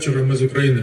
вечора. Ми з України.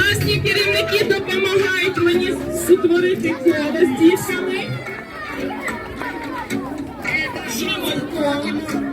Класні керівники допомагають мені створити коло з дітками. Це дуже